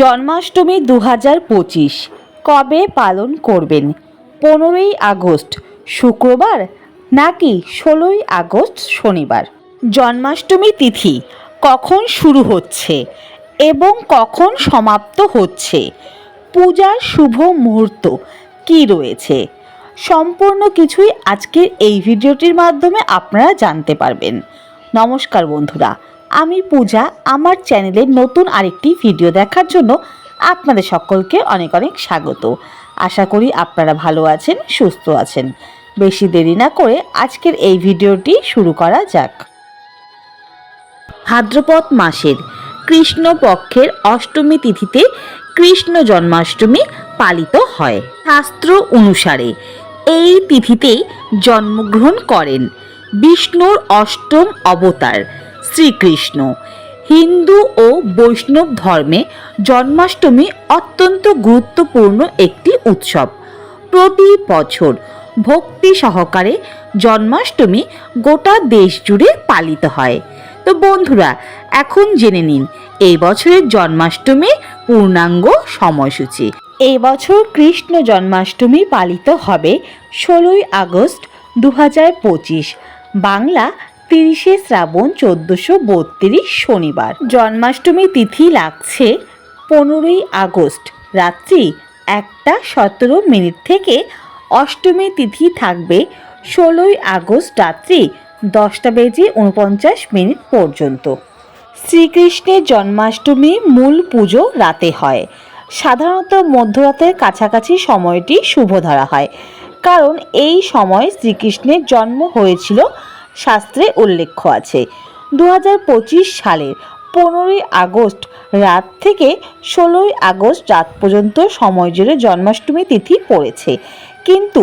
জন্মাষ্টমী দু হাজার পঁচিশ। কবে পালন করবেন? পনেরোই আগস্ট, শুক্রবার নাকি ষোলোই আগস্ট শনিবার? জন্মাষ্টমী তিথি কখন শুরু হচ্ছে এবং কখন সমাপ্ত হচ্ছে? পূজার শুভ মুহূর্ত কি রয়েছে? সম্পূর্ণ কিছুই আজকের এই ভিডিওটির মাধ্যমে আপনারা জানতে পারবেন। নমস্কার বন্ধুরা আমি পূজা, আমার চ্যানেলের নতুন আরেকটি ভিডিও দেখার জন্য আপনাদের সকলকে অনেক অনেক স্বাগত। আশা করি আপনারা ভালো আছেন, সুস্থ আছেন। বেশি দেরি না করে আজকের এই ভিডিওটি শুরু করা যাক। ভাদ্রপদ মাসের কৃষ্ণ পক্ষের অষ্টমী তিথিতে কৃষ্ণ জন্মাষ্টমী পালিত হয়। শাস্ত্র অনুসারে এই তিথিতেই জন্মগ্রহণ করেন বিষ্ণুর অষ্টম অবতার শ্রীকৃষ্ণ। হিন্দু ও বৈষ্ণব ধর্মে জন্মাষ্টমী অত্যন্ত গুরুত্বপূর্ণ একটি উৎসব। প্রতি বছর ভক্তি সহকারে জন্মাষ্টমী গোটা দেশ জুড়ে পালিত হয়। তো বন্ধুরা, এখন জেনে নিন, এই বছরের জন্মাষ্টমীর পূর্ণাঙ্গ সময়সূচি। এই বছর কৃষ্ণ জন্মাষ্টমী পালিত হবে ষোলোই আগস্ট দু বাংলা তিরিশে শ্রাবণ চোদ্দোশো বত্রিশ শনিবার। জন্মাষ্টমী তিথি লাগছে পনেরোই আগস্ট। রাত্রি একটা সতেরো মিনিট থেকে অষ্টমী তিথি থাকবে ষোলোই আগস্ট রাত্রি দশটা বেজে উনপঞ্চাশ মিনিট পর্যন্ত। শ্রীকৃষ্ণের জন্মাষ্টমী মূল পুজো রাতে হয়। সাধারণত মধ্যরাতের কাছাকাছি সময়টি শুভ ধরা হয়। কারণ এই সময় শ্রীকৃষ্ণের জন্ম হয়েছিল শাস্ত্রে উল্লেখ আছে। দু হাজার পঁচিশ সালের পনেরোই আগস্ট রাত থেকে ষোলোই আগস্ট রাত পর্যন্ত সময় জুড়ে জন্মাষ্টমী তিথি পড়েছে। কিন্তু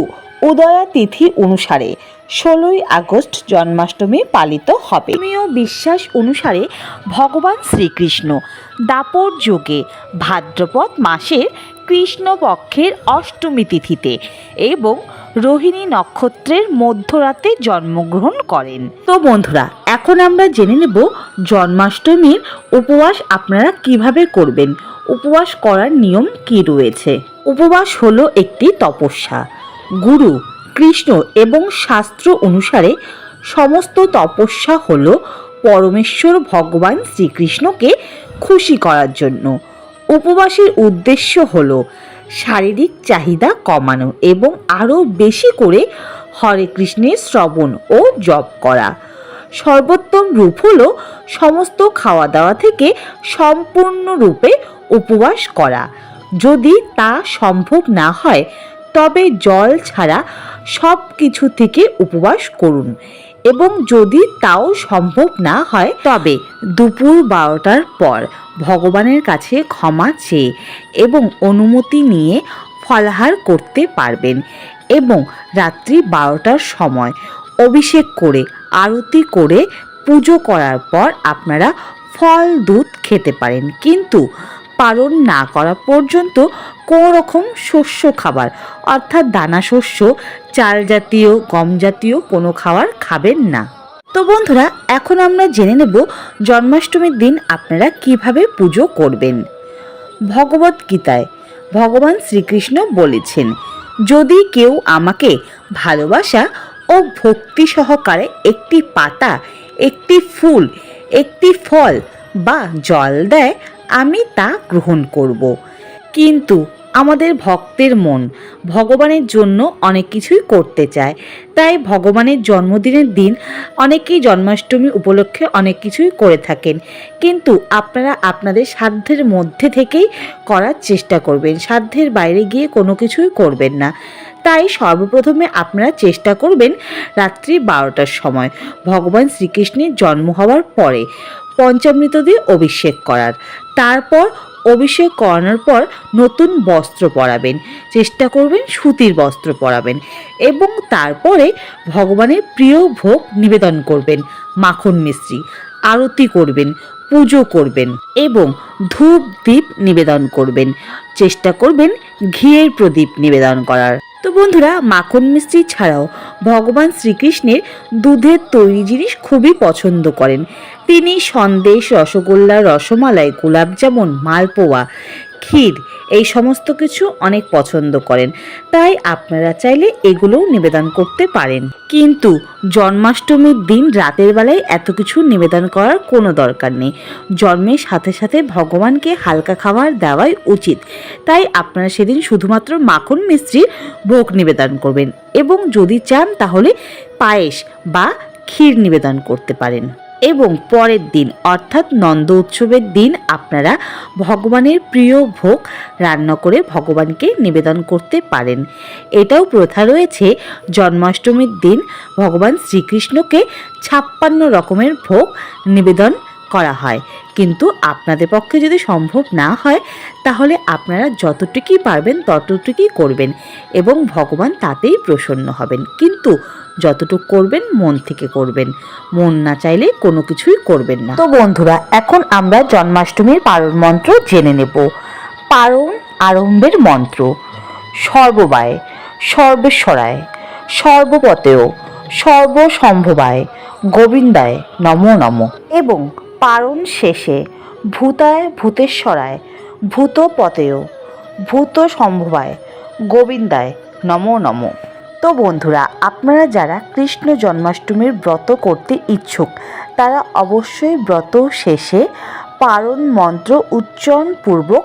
উদয়া তিথি অনুসারে ষোলোই আগস্ট জন্মাষ্টমী পালিত হবে। ধর্মীয় বিশ্বাস অনুসারে ভগবান শ্রীকৃষ্ণ দাপর যুগে ভাদ্রপদ মাসের কৃষ্ণপক্ষের অষ্টমী তিথিতে এবং রোহিণী নক্ষত্রের মধ্যরাতে জন্মগ্রহণ করেন। তো বন্ধুরা, এখন আমরা জেনে নেব জন্মাষ্টমীর উপবাস আপনারা কীভাবে করবেন। উপবাস করার নিয়ম কি রয়েছে? উপবাস হলো একটি তপস্যা। গুরু, কৃষ্ণ এবং শাস্ত্র অনুসারে সমস্ত তপস্যা হল পরমেশ্বর ভগবান শ্রীকৃষ্ণকে খুশি করার জন্য। উপবাসের উদ্দেশ্য হল শারীরিক চাহিদা কমানো এবং আরও বেশি করে হরে কৃষ্ণের শ্রবণ ও জপ করা। সর্বোত্তম রূপ হল সমস্ত খাওয়া দাওয়া থেকে সম্পূর্ণরূপে উপবাস করা। যদি তা সম্ভব না হয়, তবে জল ছাড়া সব কিছু থেকে উপবাস করুন। এবং যদি তাও সম্ভব না হয়, তবে দুপুর বারোটার পর ভগবানের কাছে ক্ষমা চেয়ে এবং অনুমতি নিয়ে ফলাহার করতে পারবেন এবং রাত্রি বারোটার সময় অভিষেক করে, আরতি করে পুজো করার পর আপনারা ফল, দুধ খেতে পারেন। কিন্তু পালন না করা পর্যন্ত কোনো রকম শস্য খাবার, অর্থাৎ দানা শস্য চাল জাতীয়, গম জাতীয় কোনো খাবার খাবেন না। তো বন্ধুরা, এখন আমরা জেনে নেব জন্মাষ্টমীর দিন আপনারা কীভাবে পুজো করবেন। ভগবত গীতায় ভগবান শ্রীকৃষ্ণ বলেছেন, যদি কেউ আমাকে ভালোবাসা ও ভক্তি সহকারে একটি পাতা, একটি ফুল, একটি ফল বা জল দেয়, আমি তা গ্রহণ করব। কিন্তু আমাদের ভক্তের মন ভগবানের জন্য অনেক কিছুই করতে চায়। তাই ভগবানের জন্মদিনের দিন অনেকেই জন্মাষ্টমী উপলক্ষে অনেক কিছুই করে থাকেন। কিন্তু আপনারা আপনাদের সাধ্যের মধ্যে থেকেই করার চেষ্টা করবেন। সাধ্যের বাইরে গিয়ে কোনো কিছুই করবেন না। তাই সর্বপ্রথমে আপনারা চেষ্টা করবেন রাত্রি বারোটার সময় ভগবান শ্রীকৃষ্ণের জন্ম হওয়ার পরে পঞ্চামৃত দিয়ে অভিষেক করার। তারপর অভিষেক করানোর পর নতুন বস্ত্র পরাবেন। চেষ্টা করবেন সুতির বস্ত্র পরাবেন এবং তারপরে ভগবানের প্রিয় ভোগ নিবেদন করবেন। মাখন মিশ্রি, আরতি করবেন, পুজো করবেন এবং ধূপ দ্বীপ নিবেদন করবেন। চেষ্টা করবেন ঘিয়ের প্রদীপ নিবেদন করার। তো বন্ধুরা, মাখন মিষ্টি ছাড়াও ভগবান শ্রীকৃষ্ণের দুধের তৈরি জিনিস খুবই পছন্দ করেন। তিনি সন্দেশ, রসগোল্লা, রসমালাই গোলাপ গোলাপজামুন, মালপোয়া ক্ষীর। এই সমস্ত কিছু অনেক পছন্দ করেন। তাই আপনারা চাইলে এগুলোও নিবেদন করতে পারেন। কিন্তু জন্মাষ্টমীর দিন রাতের বেলায় এত কিছু নিবেদন করার কোনো দরকার নেই। জন্মের সাথে সাথে ভগবানকে হালকা খাবার দেওয়াই উচিত। তাই আপনারা সেদিন শুধুমাত্র মাখন মিস্ত্রির ভোগ নিবেদন করবেন এবং যদি চান তাহলে পায়েস বা ক্ষীর নিবেদন করতে পারেন। এবং পরের দিন, অর্থাৎ নন্দ উৎসবের দিন, আপনারা ভগবানের প্রিয় ভোগ রান্না করে ভগবানকে নিবেদন করতে পারেন। এটাও প্রথা রয়েছে, জন্মাষ্টমীর দিন ভগবান শ্রীকৃষ্ণকে ছাপ্পান্ন রকমের ভোগ নিবেদন করা হয়। কিন্তু আপনাদের পক্ষে যদি সম্ভব না হয়, তাহলে আপনারা যতটুকুই পারবেন ততটুকুই করবেন এবং ভগবান তাতেই প্রসন্ন হবেন। কিন্তু যতটুকু করবেন মন থেকে করবেন। মন না চাইলে কোনো কিছুই করবেন না। তো বন্ধুরা, এখন আমরা জন্মাষ্টমীর পারণ মন্ত্র জেনে নেব। পারণ আরম্ভের মন্ত্র। সর্ববায়, সর্বেশ্বরায়, সর্বপতেয়, সর্বসম্ভবায়, গোবিন্দায়, নমো নম। এবং পারণ শেষে ভূতায় ভূতেশ্বরায়, ভূতপতেয় ভূত সম্ভবায় গোবিন্দায় নমো নম। তো বন্ধুরা, আপনারা যারা কৃষ্ণ জন্মাষ্টমীর ব্রত করতে ইচ্ছুক, তারা অবশ্যই ব্রত শেষে পারণ মন্ত্র উচ্চারণপূর্বক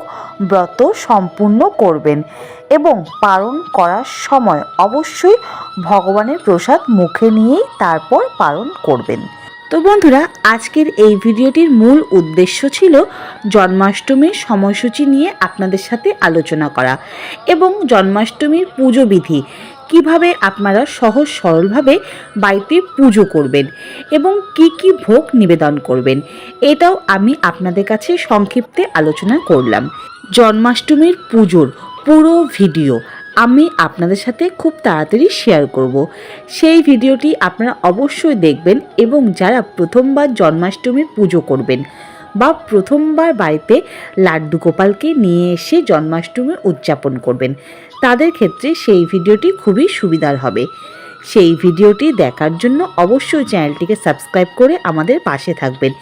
ব্রত সম্পূর্ণ করবেন এবং পারণ করার সময় অবশ্যই ভগবানের প্রসাদ মুখে নিয়েই তারপর পালন করবেন। তো বন্ধুরা, আজকের এই ভিডিওটির মূল উদ্দেশ্য ছিল জন্মাষ্টমীর সময়সূচি নিয়ে আপনাদের সাথে আলোচনা করা এবং জন্মাষ্টমীর পুজো বিধি, কীভাবে আপনারা সহজ সরলভাবে বাড়িতে পুজো করবেন এবং কি কি ভোগ নিবেদন করবেন, এটাও আমি আপনাদের কাছে সংক্ষিপ্তে আলোচনা করলাম। জন্মাষ্টমীর পুজোর পুরো ভিডিও আমি আপনাদের সাথে খুব তাড়াতাড়ি শেয়ার করব। সেই ভিডিওটি আপনারা অবশ্যই দেখবেন এবং যারা প্রথমবার জন্মাষ্টমীর পুজো করবেন বা প্রথমবার বাড়িতে লাড্ডু গোপালকে নিয়ে এসে জন্মাষ্টমী উদযাপন করবেন, তাদের ক্ষেত্রে সেই ভিডিওটি খুবই সুবিধার হবে। সেই ভিডিওটি দেখার জন্য অবশ্যই চ্যানেলটিকে সাবস্ক্রাইব করে আমাদের পাশে থাকবেন।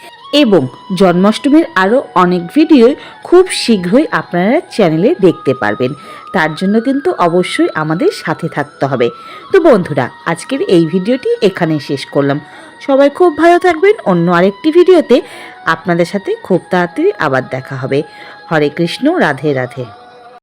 এবং জন্মাষ্টমীর আরও অনেক ভিডিও খুব শীঘ্রই আপনারা চ্যানেলে দেখতে পারবেন। তার জন্য কিন্তু অবশ্যই আমাদের সাথে থাকতে হবে। তো বন্ধুরা, আজকের এই ভিডিওটি এখানে শেষ করলাম। সবাই খুব ভালো থাকবেন। অন্য আরেকটি ভিডিওতে আপনাদের সাথে খুব তাড়াতাড়ি আবার দেখা হবে। হরে কৃষ্ণ, রাধে রাধে।